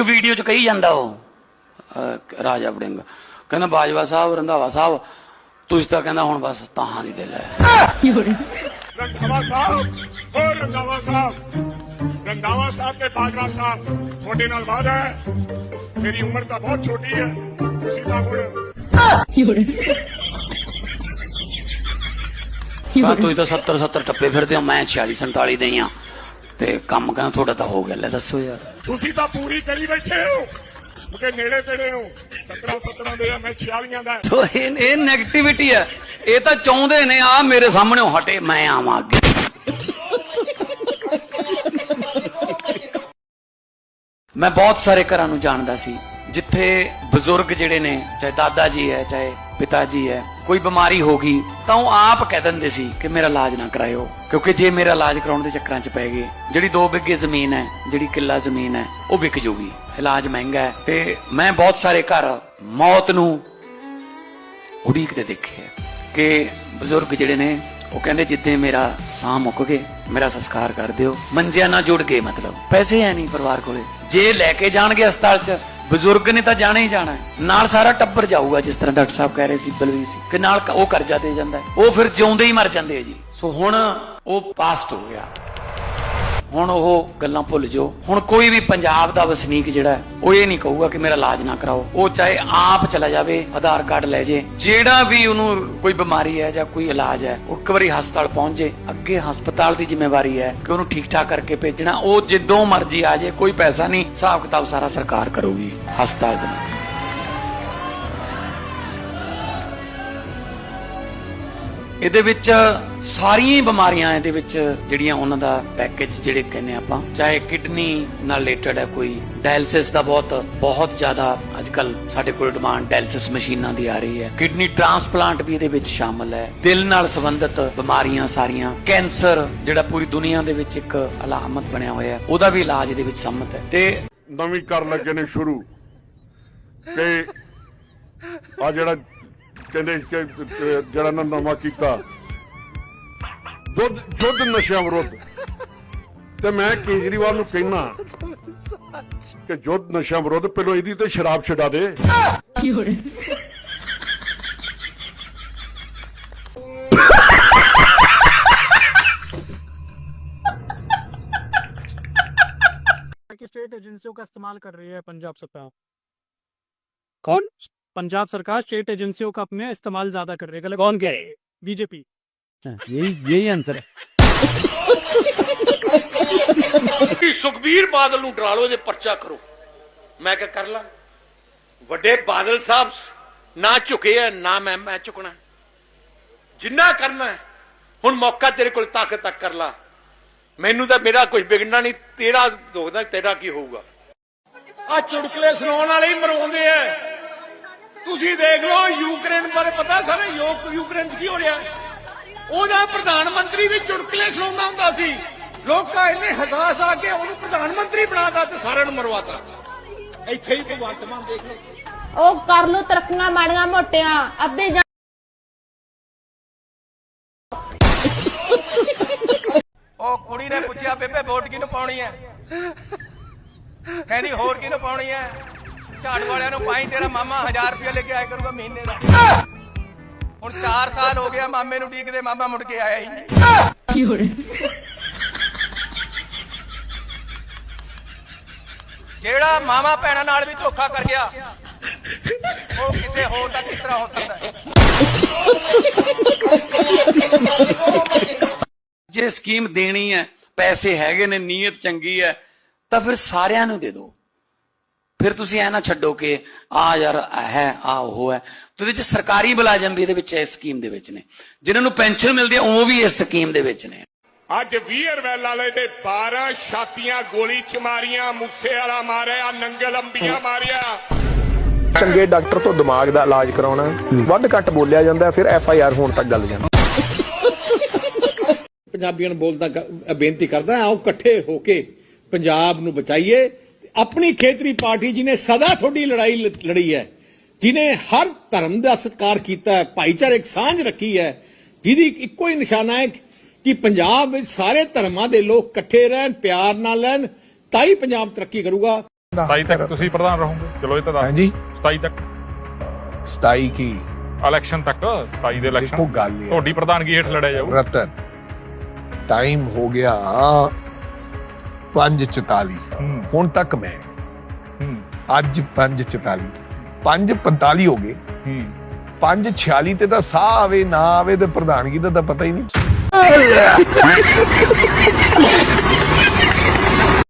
ਇੱਕ ਵੀਡੀਓ 'ਚ ਕਹੀ ਜਾਂਦਾ ਉਹ ਰਾਜਾ ਵੜਿੰਗ। ਕਹਿੰਦਾ ਬਾਜਵਾ ਸਾਹਿਬ ਰੰਧਾਵਾ ਸਾਹਿਬ ਤੁਸੀਂ ਤਾਂ ਕਹਿੰਦਾ ਹੁਣ ਬਸ ਤਾਹਾਂ ਦੀ ਦਿਲ ਹੈ। ਰੰਧਾਵਾ ਸਾਹਿਬ ਹੋਰ ਰੰਧਾਵਾ ਸਾਹਿਬ ਰੰਧਾਵਾ ਸਾਹਿਬ ਤੇ ਬਾਜਵਾ ਸਾਹਿਬ ਤੁਹਾਡੇ ਨਾਲ ਵਾਅਦਾ ਹੈ। ਮੇਰੀ ਉਮਰ ਤਾਂ ਬਹੁਤ ਛੋਟੀ ਹੈ ਤੁਸੀਂ ਤਾਂ ਹੁਣ ਤੁਸੀਂ ਤਾਂ 70 70 ਟੱਪੇ ਫਿਰਦੇ ਹੋ ਮੈਂ 46 47 ਦੇ ਹੀ ਆ ਤੇ ਕੰਮ ਕਹਿੰਦਾ ਤੁਹਾਡਾ ਤਾਂ ਹੋ ਗਿਆ। ਲੈ ਦੱਸੋ ਯਾਰ। ਤੁਸੀਂ ਤਾਂ ਪੂਰੀ ਕਰੀ ਬੈਠੇ ਹੋ। ਕਿ ਨੇੜੇ ਤੇੜੇ ਹੋ। 17 17 ਦੇ ਆ ਮੈਂ 46 ਦਾ। ਸੋ ਇਹ ਇਹ 네ਗੇਟਿਵਿਟੀ ਹੈ ਇਹ ਤਾਂ ਚਾਹੁੰਦੇ ਨੇ ਆ ਮੇਰੇ ਸਾਹਮਣੇ ਹਟੇ ਮੈਂ ਆਵਾਂ ਅੱਗੇ। ਮੈਂ ਬਹੁਤ ਸਾਰੇ ਘਰਾਂ ਨੂੰ ਜਾਣਦਾ ਸੀ ਜਿੱਥੇ ਬਜ਼ੁਰਗ ਜਿਹੜੇ ਨੇ ਚਾਹੇ ਦਾਦਾ ਜੀ ਹੈ ਚਾਹੇ ਪਿਤਾ ਜੀ ਹੈ ਕੋਈ ਬਿਮਾਰੀ ਹੋ ਗਈ, ਤਾਂ ਉਹ ਆਪ ਕਹਿ ਦਿੰਦੇ ਸੀ ਕਿ ਮੇਰਾ ਇਲਾਜ ਨਾ ਕਰਾਇਓ, ਕਿਉਂਕਿ ਜੇ ਮੇਰਾ ਇਲਾਜ ਕਰਾਉਣ ਦੇ ਚੱਕਰਾਂ 'ਚ ਪੈ ਗਏ, ਜਿਹੜੀ 2 ਬਿੱਗੇ ਜ਼ਮੀਨ ਹੈ, ਜਿਹੜੀ ਕਿੱਲਾ ਜ਼ਮੀਨ ਹੈ, ਉਹ ਵਿਕ ਜੂਗੀ। ਇਲਾਜ ਮਹਿੰਗਾ ਹੈ ਤੇ ਮੈਂ ਬਹੁਤ ਸਾਰੇ ਘਰ ਮੌਤ ਨੂੰ ਉਡੀਕਦੇ ਦੇਖੇ ਕਿ ਬਜ਼ੁਰਗ ਜਿਹੜੇ ਨੇ, ਉਹ ਕਹਿੰਦੇ ਜਿੱਦੇ ਮੇਰਾ ਸਾਹ ਮੁੱਕ ਗਏ, ਮੇਰਾ ਸੰਸਕਾਰ ਕਰ ਦਿਓ। ਮੰਜਿਆਂ ਨਾਲ ਜੁੜ ਗਏ ਮਤਲਬ। ਪੈਸੇ ਹੈ ਨਹੀਂ ਪਰਿਵਾਰ ਕੋਲੇ। ਜੇ ਲੈ ਕੇ ਜਾਣਗੇ ਹਸਪਤਾਲ 'ਚ ਬਜ਼ੁਰਗ ਨੇ ਤਾਂ ਜਾਣਾ ਹੀ ਜਾਣਾ ਨਾਲ ਸਾਰਾ ਟੱਬਰ ਜਾਊਗਾ, ਜਿਸ ਤਰ੍ਹਾਂ ਡਾਕਟਰ ਸਾਹਿਬ ਕਹਿ ਰਹੇ ਸੀ, ਬਲਵੀਰ ਸੀ ਕਿ ਨਾਲ ਉਹ ਕਰਜ਼ਾ ਦੇ ਜਾਂਦਾ ਉਹ ਫਿਰ ਜਿਉਂਦੇ ਹੀ ਮਰ ਜਾਂਦੇ ਆ ਜੀ। ਸੋ ਹੁਣ ਉਹ ਪਾਸਟ ਹੋ ਗਿਆ। ਹੁਣ ਉਹ ਗੱਲਾਂ ਭੁੱਲ ਜਾਓ। ਹੁਣ ਕੋਈ ਵੀ ਪੰਜਾਬ ਦਾ ਵਸਨੀਕ ਜਿਹੜਾ ਉਹ ਇਹ ਨਹੀਂ ਕਹੂਗਾ ਕਿ ਮੇਰਾ ਇਲਾਜ ਨਾ ਕਰਾਓ। ਉਹ ਚਾਹੇ ਆਪ ਚਲਾ ਜਾਵੇ, ਆਧਾਰ ਕਾਰਡ ਲੈ ਜੇ, ਜਿਹੜਾ ਵੀ ਉਹਨੂੰ ਕੋਈ ਬਿਮਾਰੀ ਹੈ ਜਾਂ ਕੋਈ ਇਲਾਜ ਹੈ, ਉਹ ਇੱਕ ਵਾਰੀ ਹਸਪਤਾਲ ਪਹੁੰਚ ਜੇ। ਅੱਗੇ ਹਸਪਤਾਲ ਦੀ ਜ਼ਿੰਮੇਵਾਰੀ ਹੈ ਕਿ ਉਹਨੂੰ ਠੀਕ ਠਾਕ ਕਰਕੇ ਭੇਜਣਾ। ਉਹ ਜਿੱਦੋਂ ਮਰਜ਼ੀ ਆ ਜੇ, ਕੋਈ ਪੈਸਾ ਨਹੀਂ, ਹਿਸਾਬ ਕਿਤਾਬ ਸਾਰਾ ਸਰਕਾਰ ਕਰੂਗੀ ਹਸਪਤਾਲ ਦੇ ਇਹਦੇ ਵਿੱਚ ਸਾਰੀਆਂ ਹੀ ਬਿਮਾਰੀਆਂ ਇਹਦੇ ਵਿੱਚ ਜਿਹੜੀਆਂ ਉਹਨਾਂ ਦਾ ਪੈਕੇਜ ਜਿਹੜੇ ਕਹਿੰਦੇ ਆਪਾਂ, ਚਾਹੇ ਕਿਡਨੀ ਨਾਲ ਰਿਲੇਟਡ ਹੈ ਕੋਈ ਡਾਇਲਿਸਿਸ ਦਾ ਬਹੁਤ ਬਹੁਤ ਜ਼ਿਆਦਾ ਅੱਜਕੱਲ ਸਾਡੇ ਕੋਲ ਡਿਮਾਂਡ ਡਾਇਲਿਸਿਸ ਮਸ਼ੀਨਾਂ ਦੀ ਆ ਰਹੀ ਹੈ। ਕਿਡਨੀ ਟ੍ਰਾਂਸਪਲਾਂਟ ਵੀ ਇਹਦੇ ਵਿੱਚ ਸ਼ਾਮਲ ਹੈ। ਦਿਲ ਨਾਲ ਸੰਬੰਧਿਤ ਬਿਮਾਰੀਆਂ ਸਾਰੀਆਂ। ਕੈਂਸਰ, ਜਿਹੜਾ ਪੂਰੀ ਦੁਨੀਆ ਦੇ ਵਿੱਚ ਇੱਕ ਅਲਾਮਤ ਬਣਿਆ ਹੋਇਆ ਹੈ, ਉਹਦਾ ਵੀ ਇਲਾਜ ਇਹਦੇ ਵਿੱਚ ਸੰਮਤ ਹੈ। ਤੇ ਨਵੀਂ ਕਰ ਲੱਗੇ ਨੇ ਸ਼ੁਰੂ। ਕਿ ਆ ਜਿਹੜਾ ਕਹਿੰਦੇ ਕਿ ਅਹ, ਜਿਹੜਾ ਨਾ ਨਵਾਂ ਕੀਤਾ ਦੁੱਧ ਜੁੱਧ ਨਸ਼ਿਆਂ ਵਿਰੁੱਧ ਤੇ ਮੈਂ ਕੇਜਰੀਵਾਲ ਨੂੰ ਕਹਿਣਾ ਕਿ ਜੁੱਧ ਨਸ਼ਿਆਂ ਵਿਰੁੱਧ ਪਹਿਲਾਂ ਇਹਦੀ ਤੇ ਸ਼ਰਾਬ ਛਡਾ ਦੇ की स्टेट एजेंसियों का इस्तेमाल कर रही है पंजाब सरकार कौन पंजाब सरकार स्टेट एजेंसियों का अपने इस्तेमाल ज्यादा कर रही है गलत कौन कह रहे हैं बीजेपी हाँ, यही यही आंसर है ਕਿ ਸੁਖਬੀਰ ਬਾਦਲ ਨੂੰ ਡਰਾ ਲਓ ਇਹਦੇ ਪਰਚਾ ਕਰੋ ਮੈਂ ਕਿਹਾ ਕਰ ਲਾਂ ਵੱਡੇ ਬਾਦਲ ਸਾਹਿਬ ਨਾ ਝੁਕੇ ਆ ਨਾ ਮੈਂ ਮੈਂ ਝੁਕਣਾ ਜਿੰਨਾ ਕਰਨਾ ਹੈ, ਹੁਣ ਮੌਕਾ ਤੇਰੇ ਕੋਲ ਤਾਕਤ ਤੱਕ ਕਰ ਲਾ ਮੈਨੂੰ ਤਾਂ ਮੇਰਾ ਕੁਝ ਵਿਗੜਨਾ ਨਹੀਂ ਤੇਰਾ ਦੁਖਦਾ ਤੇਰਾ ਕੀ ਹੋਊਗਾ ਆ ਚੁਟਕਲੇ ਸੁਣਾਉਣ ਵਾਲੇ ਹੀ ਮਰਵਾਉਂਦੇ ਆ ਤੁਸੀਂ ਦੇਖ ਲਓ ਯੂਕਰੇਨ ਬਾਰੇ ਪਤਾ ਸਾਰੇ ਯੂਕ- ਯੂਕਰੇਨ 'ਚ ਕੀ ਹੋ ਰਿਹਾ? ਉਹਦਾ ਪ੍ਰਧਾਨ ਮੰਤਰੀ ਵੀ ਚੁਟਕਲੇ ਸੁਣਾਉਂਦਾ ਹੁੰਦਾ ਸੀ। ਲੋਕਾਂ ਇੰਨੇ ਹਜ਼ਾਸ ਆ ਕੇ ਉਹਨੂੰ ਪ੍ਰਧਾਨ ਮੰਤਰੀ ਬਣਾਤਾ ਤੇ ਸਾਰਿਆਂ ਨੂੰ ਮਰਵਾਤਾ। ਇੱਥੇ ਹੀ ਭਗਵੰਤ ਮਾਨ ਦੇਖ ਲਓ। ਉਹ ਕਰ ਲੋ ਤਰੱਕੀਆਂ ਮਾੜੀਆਂ ਮੋਟੀਆਂ ਅੱਧੇ ਜਾਂ ਉਹ ਕੁੜੀ ਨੇ ਪੁੱਛਿਆ ਬੇਬੇ ਵੋਟ ਕਿਹਨੂੰ ਪਾਉਣੀ ਹੈ? ਕਹਿੰਦੀ ਹੋਰ ਕਿਹਨੂੰ ਪਾਉਣੀ ਹੈ? ਝਾੜੂ ਵਾਲਿਆਂ ਨੂੰ ਪਾਈ ਤੇਰਾ ਮਾਮਾ 1000 ਰੁਪਏ ਲੈ ਕੇ ਆਇਆ ਕਰੂਗਾ ਮਹੀਨੇ ਦਾ। ਹੁਣ 4 ਸਾਲ ਹੋ ਗਿਆ ਮਾਮੇ ਨੂੰ ਡੀਕਦੇ ਮਾਮਾ ਮੁੜ ਕੇ ਆਇਆ ਹੀ ਨਹੀਂ। ਜਿਹੜਾ ਮਾਮਾ ਭੈਣਾਂ ਨਾਲ ਵੀ ਧੋਖਾ ਕਰ ਗਿਆ ਉਹ ਕਿਸੇ ਹੋਰ ਦਾ ਕਿਸ ਤਰ੍ਹਾਂ ਹੋ ਸਕਦਾ ਹੈ? ਜੇ ਸਕੀਮ ਦੇਣੀ ਹੈ ਪੈਸੇ ਹੈਗੇ ਨੇ ਨੀਅਤ ਚੰਗੀ ਹੈ ਤਾਂ ਫਿਰ ਸਾਰਿਆਂ ਨੂੰ ਦੇ ਦਿਓ। ਫਿਰ ਤੁਸੀਂ ਐ ਨਾ ਛੱਡੋ ਕਿ ਆ ਯਾਰ ਆਹ ਹੈ ਆ ਉਹ ਹੈ। ਤੇ ਉਹਦੇ ਚ ਸਰਕਾਰੀ ਮੁਲਾਜ਼ਮ ਵੀ ਇਹਦੇ ਵਿੱਚ ਇਸ ਸਕੀਮ ਦੇ ਵਿੱਚ ਨੇ। ਜਿਨ੍ਹਾਂ ਨੂੰ ਪੈਨਸ਼ਨ ਮਿਲਦੀ ਹੈ ਉਹ ਵੀ ਇਸ ਸਕੀਮ ਦੇ ਵਿੱਚ ਨੇ। ਅੱਜ ਵੀਰਵੈਲ ਵਾਲੇ ਦੇ 12 ਛਾਤੀਆਂ ਗੋਲੀ ਚ ਮਾਰੀਆਂ ਮੂਸੇ ਵਾਲਾ ਮਾਰਿਆ ਨੰਗਲ ਅੰਬੀਆਂ ਮਾਰਿਆ। ਚੰਗੇ ਡਾਕਟਰ ਤੋਂ ਦਿਮਾਗ ਦਾ ਇਲਾਜ ਕਰਾਉਣਾ। ਵੱਧ ਘੱਟ ਬੋਲਿਆ ਜਾਂਦਾ ਫਿਰ ਐਫ ਆਈ ਆਰ ਹੋਣ ਤੱਕ ਗੱਲ ਜਾਂਦੀ ਪੰਜਾਬੀਆਂ ਨੂੰ ਬੋਲਦਾ ਬੇਨਤੀ ਕਰਦਾ ਆਓ ਇਕੱਠੇ ਹੋ ਕੇ ਪੰਜਾਬ ਨੂੰ ਬਚਾਈਏ ਆਪਣੀ ਖੇਤਰੀ ਪਾਰਟੀ ਜਿਹਨੇ ਸਦਾ ਤੁਹਾਡੀ ਲੜਾਈ ਲੜੀ ਹੈ ਜਿਨੇ ਹਰ ਧਰਮ ਦਾ ਸਤਿਕਾਰ ਕੀਤਾ ਹੈ ਭਾਈਚਾਰਕ ਸਾਂਝ ਰੱਖੀ ਹੈ ਜਿਹਦੀ ਇੱਕੋ ਹੀ ਨਿਸ਼ਾਨਾ ਹੈ ਕਿ ਪੰਜਾਬ ਵਿੱਚ ਸਾਰੇ ਧਰਮਾਂ ਦੇ ਲੋਕ ਇਕੱਠੇ ਰਹਿਣ ਪਿਆਰ ਨਾਲ ਰਹਿਣ ਤਾਂ ਹੀ ਪੰਜਾਬ ਤਰੱਕੀ ਕਰੂਗਾ। ਦਾ 27 ਤੱਕ ਤੁਸੀਂ ਪ੍ਰਧਾਨ ਰਹੋਗੇ ਚਲੋ ਇਹ ਤਾਂ ਦੱਸ ਹਾਂਜੀ। 27 ਤੱਕ? 27 ਕੀ? ਇਲੈਕਸ਼ਨ ਤੱਕ 27 ਦੇ ਇਲੈਕਸ਼ਨ ਗੱਲ ਇਹ ਹੈ। ਤੁਹਾਡੀ ਪ੍ਰਧਾਨਗੀ ਹੇਠ ਲੜਿਆ ਜਾਊ। ਰਤਨ ਟਾਈਮ ਹੋ ਗਿਆ। 5:44 ਹੂੰ। ਹੁਣ ਤੱਕ ਮੈਂ ਅੱਜ 5:44 5:45 ਹੋ ਗਏ। ਹੂੰ। 5:46 ਤੇ ਤਾਂ ਸਾਹ ਆਵੇ ਨਾ ਆਵੇ ਤੇ ਪ੍ਰਧਾਨਗੀ ਦਾ ਤਾਂ ਪਤਾ ਹੀ ਨਹੀਂ।